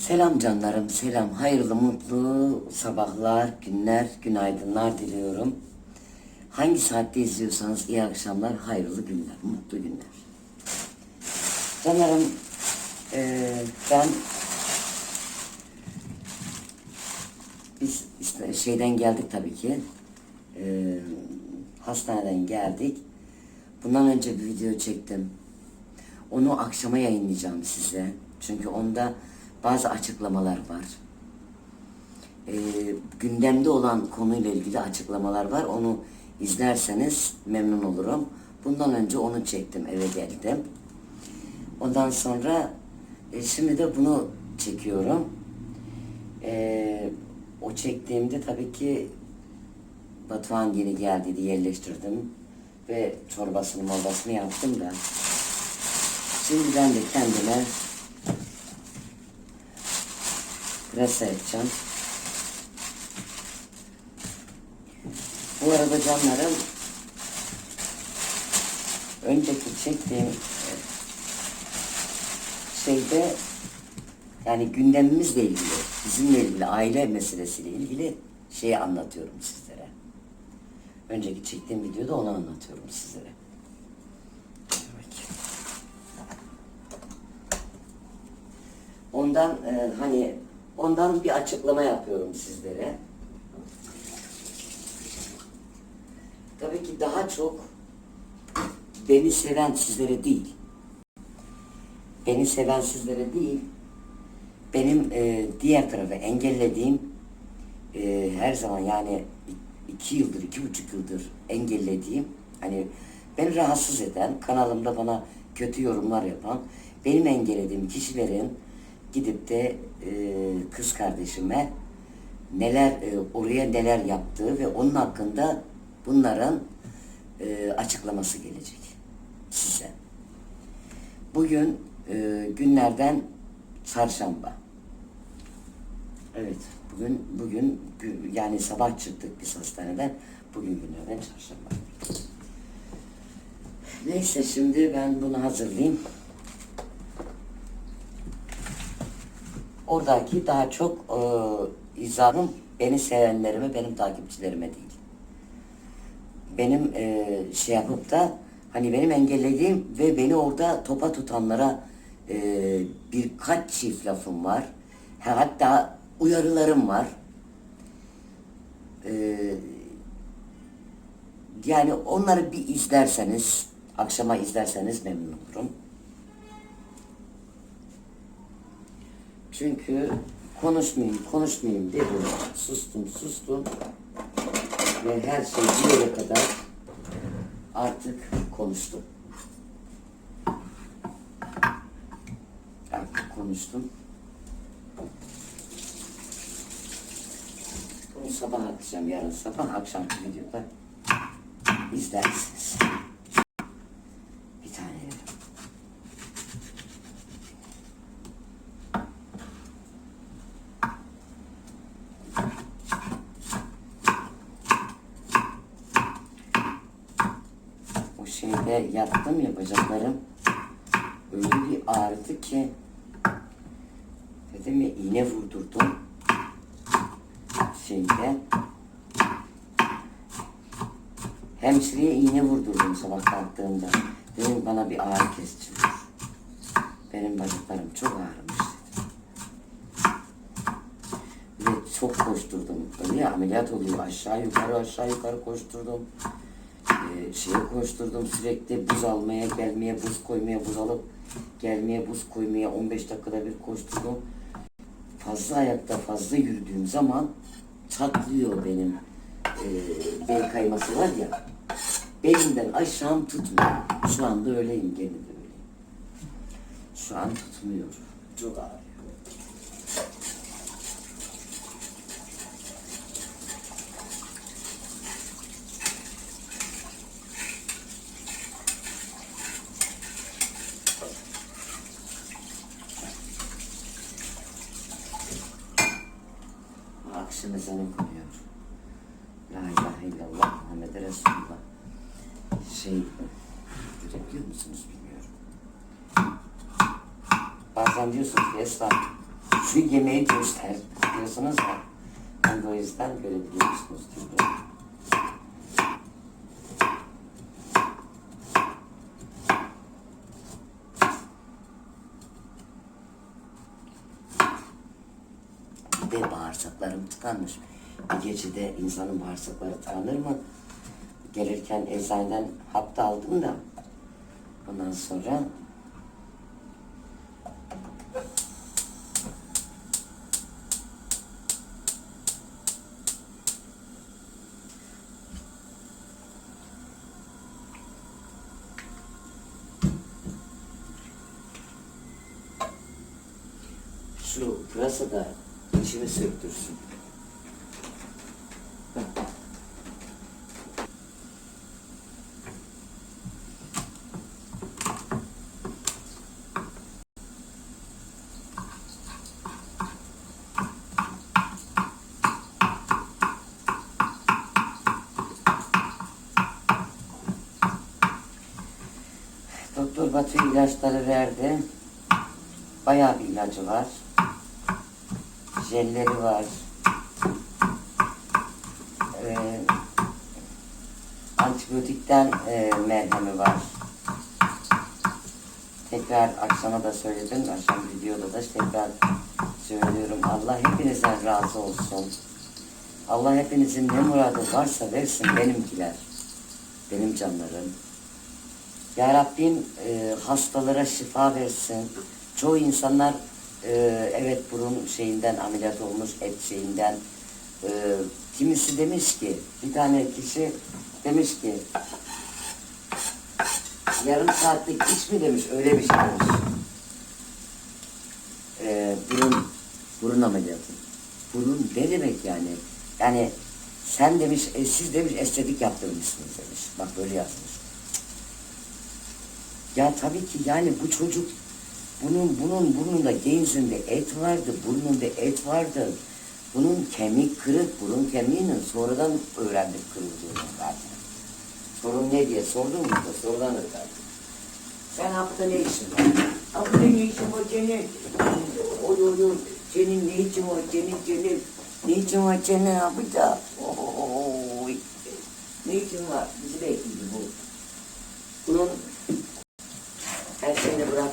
Selam canlarım, selam. Hayırlı, mutlu sabahlar, günler, günaydınlar diliyorum. Hangi saatte izliyorsanız iyi akşamlar, hayırlı günler, mutlu günler. Canlarım, eee, ben biz işte şeyden geldik tabii ki. Eee, hastaneden geldik. Bundan önce bir video çektim. Onu akşama yayınlayacağım size. Çünkü onda bazı açıklamalar var. Ee, gündemde olan konuyla ilgili açıklamalar var. Onu izlerseniz memnun olurum. Bundan önce onu çektim, eve geldim. Ondan sonra e, şimdi de bunu çekiyorum. Ee, o çektiğimde tabii ki Batuhan yeni geldi diye yerleştirdim. Ve çorbasını morbasını yaptım da. Şimdi ben de kendime pırasa yapacağım. Bu arada canlarım önceki çektiğim e, şeyde yani gündemimizle ilgili, bizimle ilgili, aile meselesiyle ilgili şeyi anlatıyorum sizlere. Önceki çektiğim videoda onu anlatıyorum sizlere. Ondan e, hani ondan bir açıklama yapıyorum sizlere. Tabii ki daha çok beni seven sizlere değil. Beni seven sizlere değil. Benim e, diğer tarafı engellediğim e, her zaman yani iki yıldır, iki buçuk yıldır engellediğim hani beni rahatsız eden, kanalımda bana kötü yorumlar yapan, benim engellediğim kişilerin gidip de e, kız kardeşime neler e, oraya neler yaptığı ve onun hakkında bunların e, açıklaması gelecek size. Bugün e, günlerden çarşamba. Evet, bugün bugün gü- yani sabah çıktık biz hastaneden. Bugün günlerden çarşamba. Neyse şimdi ben bunu hazırlayayım. Oradaki daha çok e, izahım beni sevenlerime, benim takipçilerime değil. Benim e, şey yapıp da hani benim engellediğim ve beni orada topa tutanlara e, birkaç çift lafım var. Ha, Hatta uyarılarım var. E, yani onları bir izlerseniz, akşama izlerseniz memnun olurum. Çünkü konuşmayayım, konuşmayayım dedim. Sustum, sustum. Ve her şey bir yere kadar artık konuştum. Artık konuştum. Bunu sabah atacağım, yarın sabah akşamki videoda izlersiniz. Bir tane yedim. O şeyde yattım ya bacaklarım. Öyle bir ağrıdı ki. Dedim ya iğne vurdurdum. Şeyde. Hemşireye iğne vurdurdum sabah kalktığımda. Dedim bana bir ağrı kesici benim bacaklarım çok ağrımış dedim. Ve çok koşturdum. Öyle ya, ameliyat oluyor. Aşağı yukarı aşağı yukarı koşturdum şeye koşturdum sürekli buz almaya gelmeye buz koymaya buz alıp gelmeye buz koymaya 15 dakikada bir koşturdum. Fazla ayakta fazla yürüdüğüm zaman çatlıyor benim e, bel kayması var ya belimden aşağım tutmuyor. Şu anda öyleyim gene de öyleyim. Şu an tutmuyor. Çok ağrıyor. Görebiliyor musunuz bilmiyorum. Bazen diyorsunuz ki Esra şu yemeği göster diyorsunuz ya. Ben de o yüzden görebiliyorsunuz gibi. Bir de bağırsaklarım tıkanmış. Bir gecede insanın bağırsakları tıkanır mı? Gelirken eczaneden hap aldım da. Ondan sonra şu pırasa da içimi söktürsün. Doktor Batı ilaçları verdi. Bayağı bir ilacı var. Jelleri var. Ee, antibiyotikten e, merhemi var. Tekrar akşama da söyledim. Akşam videoda da tekrar söylüyorum. Allah hepinizden razı olsun. Allah hepinizin ne muradı varsa versin benimkiler. Benim canlarım. Ya Rabbim e, hastalara şifa versin. Çoğu insanlar e, evet burun şeyinden ameliyat olmuş, et şeyinden. E, kimisi demiş ki, bir tane kişi demiş ki, yarım saatlik iş mi demiş, öyle bir şey demiş. E, burun, burun ameliyatı. Burun ne demek yani? Yani sen demiş, e, siz demiş estetik yaptırmışsınız demiş. Bak böyle yazmış. Ya tabii ki yani bu çocuk bunun bunun burnunda genzinde et vardı, burnunda et vardı. Bunun kemik kırık, burun kemiğinin sonradan öğrendik kırıldığını zaten. Sorun ne diye sordum mu da sonradan öğrendim. Sen hafta ne işin var? Hafta ne işin var senin? Oy oy oy. Senin ne işin var senin senin? Ne işin var senin yapacağım? Oy. Ne işin var? Bizi bekliyor bu. Bunun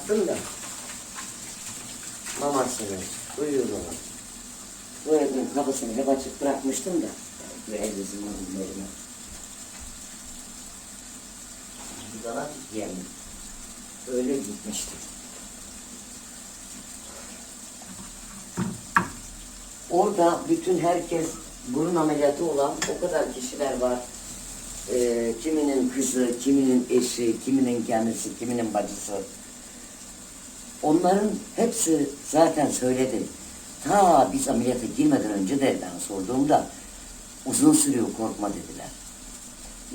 bıraktım da mamasını, uyuduğunu, bu evin kapısını hep açık bırakmıştım da bu evimizin önlerine. Bir dala diyelim. Öyle gitmişti. Orada bütün herkes burun ameliyatı olan o kadar kişiler var. Ee, kiminin kızı, kiminin eşi, kiminin kendisi, kiminin bacısı. Onların hepsi zaten söyledi. Ta biz ameliyata girmeden önce de ben sorduğumda uzun sürüyor korkma dediler.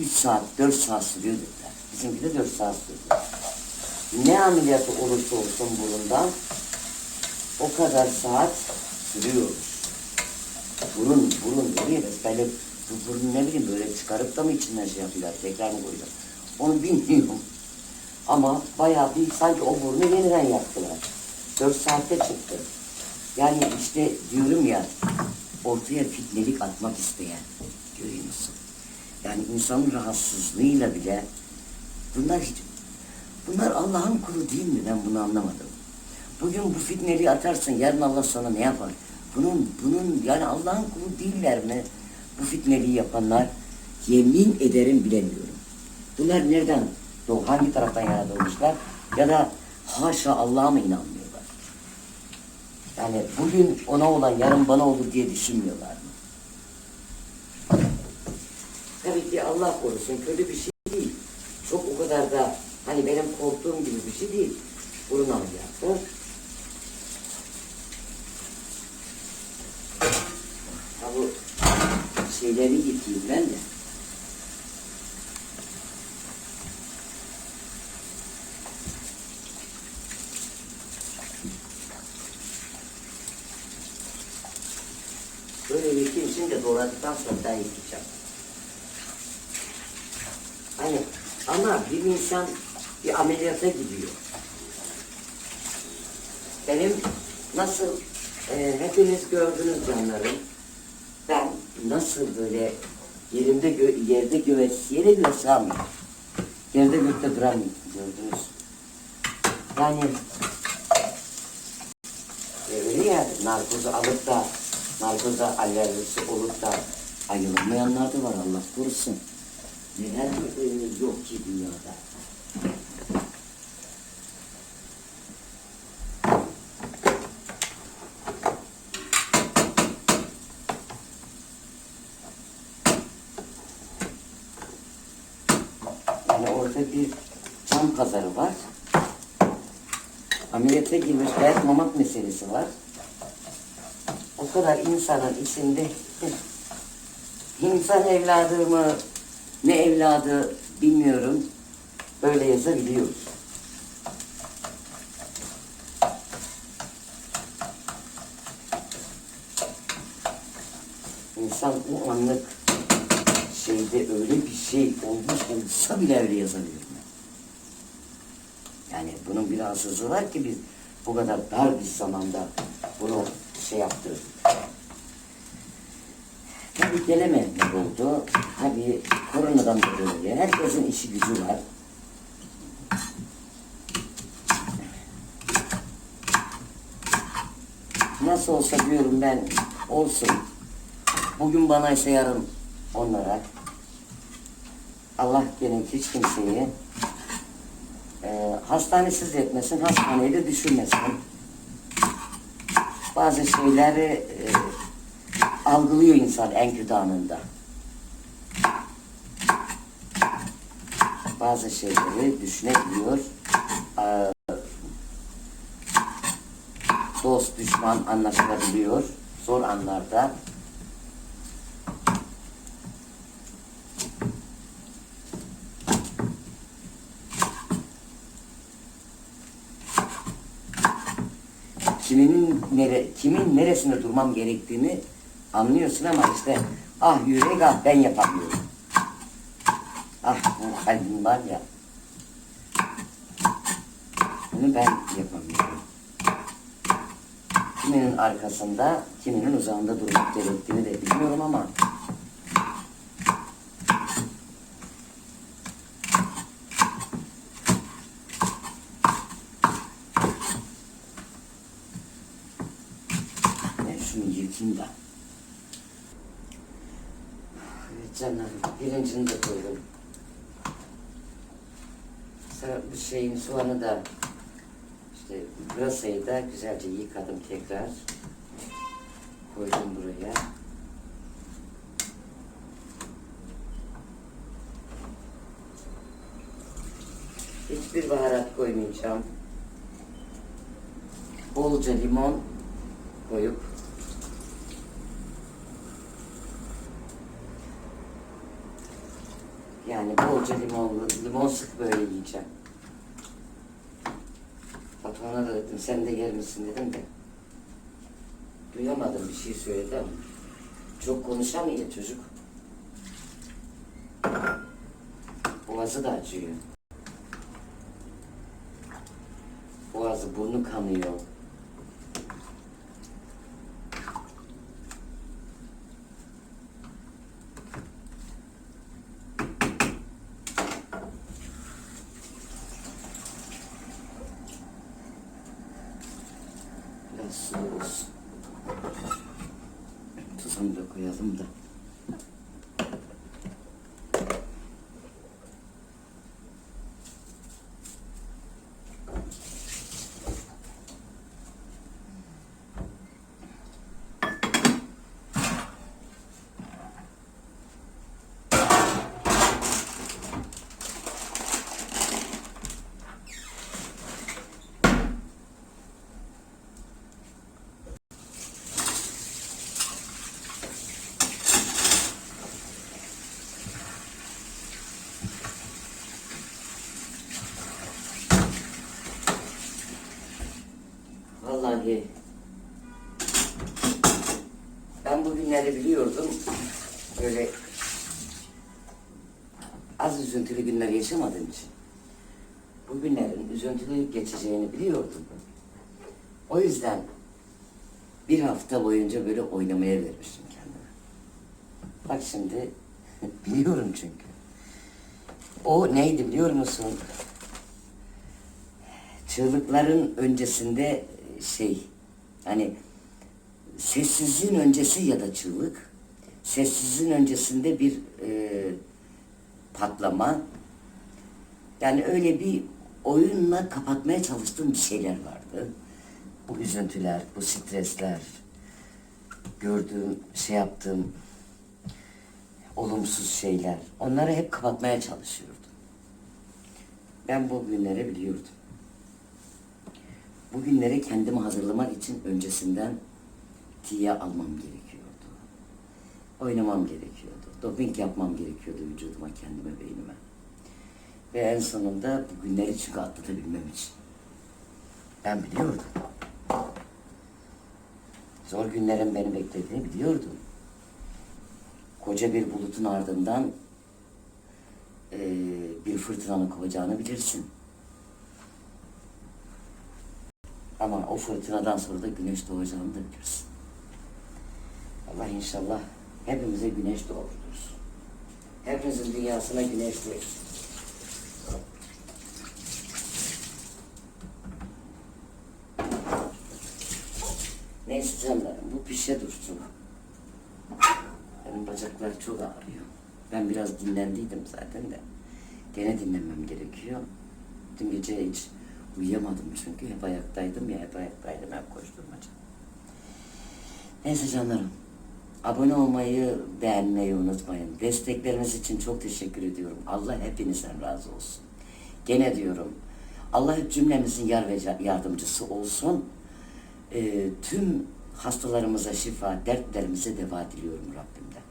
Üç saat, dört saat sürüyor dediler. Bizimki de dört saat sürdü. Ne ameliyatı olursa olsun burundan o kadar saat sürüyormuş. Burun, burun değil böyle bu burnu ne bileyim böyle çıkarıp da mı içinden şey yapıyorlar, tekrar mı koyuyorlar? Onu bilmiyorum. Ama bayağı bir sanki o burnu yeniden yaptılar. Dört saatte çıktı. Yani işte diyorum ya ortaya fitnelik atmak isteyen görüyor musun? Yani insanın rahatsızlığıyla bile bunlar hiç bunlar Allah'ın kulu değil mi? Ben bunu anlamadım. Bugün bu fitneliği atarsın yarın Allah sana ne yapar? Bunun bunun yani Allah'ın kulu değiller mi? Bu fitneliği yapanlar yemin ederim bilemiyorum. Bunlar nereden doğ hangi taraftan yaratılmışlar? Ya da haşa Allah'a mı inanmıyorlar? Yani bugün ona olan yarın bana olur diye düşünmüyorlar mı? Tabii ki Allah korusun kötü bir şey değil. Çok o kadar da hani benim korktuğum gibi bir şey değil. Burun ameliyatı. Ha bu şeyleri yıkayayım ben de. Böyle yıkayayım şimdi doğradıktan sonra ben yıkayacağım. Hani ama bir insan bir ameliyata gidiyor. Benim nasıl Ee, hepiniz gördünüz canlarım. Ben nasıl böyle yerimde gö yerde göğe yere sığamıyorum. Yerde gökte duramıyorum gördünüz. Yani e, öyle ya narkozu alıp da narkoza alerjisi olup da ayılamayanlar da var Allah korusun. Neler e, yok ki dünyada. Yani orada bir can pazarı var. Ameliyata girmiş hayat mamak meselesi var. O kadar insanın içinde insan evladı mı ne evladı bilmiyorum. Böyle yazabiliyoruz. İnsan o anlık şeyde öyle bir şey olmuş olsa bile öyle yazabiliyor. Yani bunun bir rahatsızlığı var ki biz bu kadar dar bir zamanda bunu şey yaptık. Tabii gelemeyenler oldu. Tabii koronadan dolayı herkesin işi gücü var. Nasıl olsa diyorum ben olsun. Bugün bana ise yarın onlara. Allah gene hiç kimseyi e, hastanesiz etmesin, hastaneyi de düşürmesin. Bazı şeyleri e, algılıyor insan en kötü anında. Bazı şeyleri düşünebiliyor. E, dost, düşman anlaşılabiliyor zor anlarda. Kimin nere, kimin neresinde durmam gerektiğini anlıyorsun ama işte ah yürek ah ben yapamıyorum. Ah bu kalbim var ya. Bunu ben yapamıyorum. Kiminin arkasında, kiminin uzağında durmak gerektiğini de bilmiyorum ama ben şunu yıkayım da. Evet canlarım, pirincini de koydum. Bu şeyin soğanı da işte pırasayı da güzelce yıkadım tekrar. Koydum buraya. Hiçbir baharat koymayacağım. Bolca limon koyup yani bolca limonlu, limon sık böyle yiyeceğim. Batuhan'a da dedim sen de yer misin dedim de. Duyamadım bir şey söyledi ama. Çok konuşamıyor çocuk. Boğazı da acıyor. Boğazı, burnu kanıyor. Biraz sulu olsun. Tuzunu da koyalım da. Vallahi ben bugünleri biliyordum. Böyle az üzüntülü günler yaşamadığım için bu günlerin üzüntülü geçeceğini biliyordum. O yüzden bir hafta boyunca böyle oynamaya vermiştim kendime. Bak şimdi biliyorum çünkü. O neydi biliyor musun? Çığlıkların öncesinde şey hani sessizliğin öncesi ya da çığlık sessizliğin öncesinde bir e, patlama yani öyle bir oyunla kapatmaya çalıştığım bir şeyler vardı. Bu üzüntüler, bu stresler, gördüğüm, şey yaptığım olumsuz şeyler. Onları hep kapatmaya çalışıyordum. Ben bu günleri biliyordum. Bu günlere kendimi hazırlamak için öncesinden tiye almam gerekiyordu. Oynamam gerekiyordu. Doping yapmam gerekiyordu vücuduma, kendime, beynime. Ve en sonunda bu günleri çünkü atlatabilmem için. Ben biliyordum. Zor günlerin beni beklediğini biliyordum. Koca bir bulutun ardından eee, bir fırtınanın kovacağını bilirsin. Ama o fırtınadan sonra da güneş doğacağını da bilirsin. Allah inşallah hepimize güneş doğurur. Hepimizin dünyasına güneş doğurur. Neyse canlarım bu pişe dursun. Benim bacaklar çok ağrıyor. Ben biraz dinlendiydim zaten de. Gene dinlenmem gerekiyor. Dün gece hiç uyuyamadım çünkü hep ayaktaydım ya hep ayaktaydım hep koşturmaca. Neyse canlarım. Abone olmayı, beğenmeyi unutmayın. Destekleriniz için çok teşekkür ediyorum. Allah hepinizden razı olsun. Gene diyorum. Allah hep cümlemizin yar ve yardımcısı olsun. Ee, tüm hastalarımıza şifa, dertlerimize deva diliyorum Rabbimden.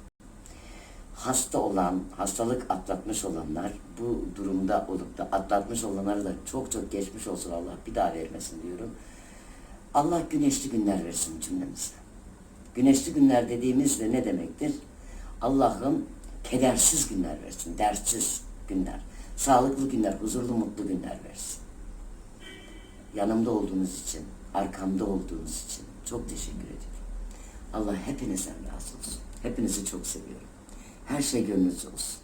Hasta olan, hastalık atlatmış olanlar, bu durumda olup da atlatmış olanlara da çok çok geçmiş olsun Allah bir daha vermesin diyorum. Allah güneşli günler versin cümlemize. Güneşli günler dediğimizde ne demektir? Allah'ım kedersiz günler versin, dertsiz günler, sağlıklı günler, huzurlu, mutlu günler versin. Yanımda olduğunuz için, arkamda olduğunuz için çok teşekkür ediyorum. Allah hepinizden razı olsun. Hepinizi çok seviyorum. Her şey gönlünüzce olsun.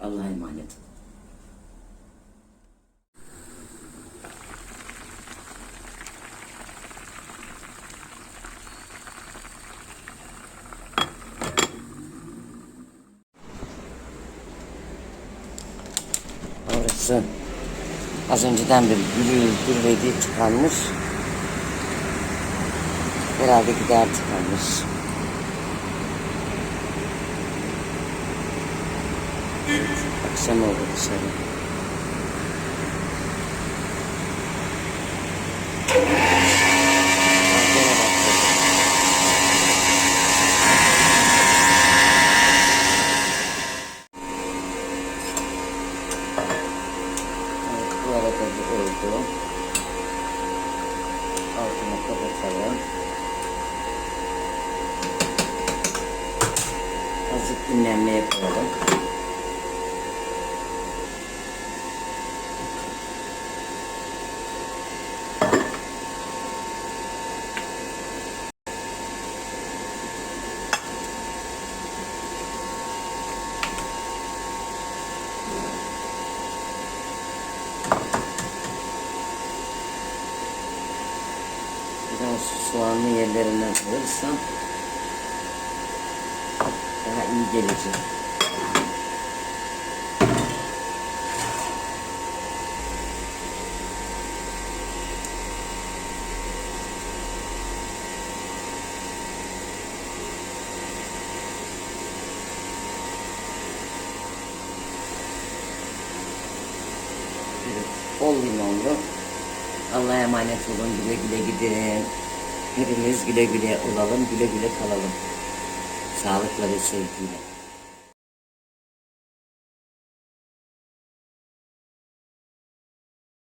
Allah'a emanet olun. Orası az önceden bir gürül gürlediği tıkanmış. Herhalde gider tıkanmış. Akşam oldu dışarı. అన్నీ daha iyi gelecek. Bol limonlu. Allah'a emanet olun. Güle güle gidin. Hepimiz güle güle olalım, güle güle kalalım. Sağlıkla ve sevgiyle.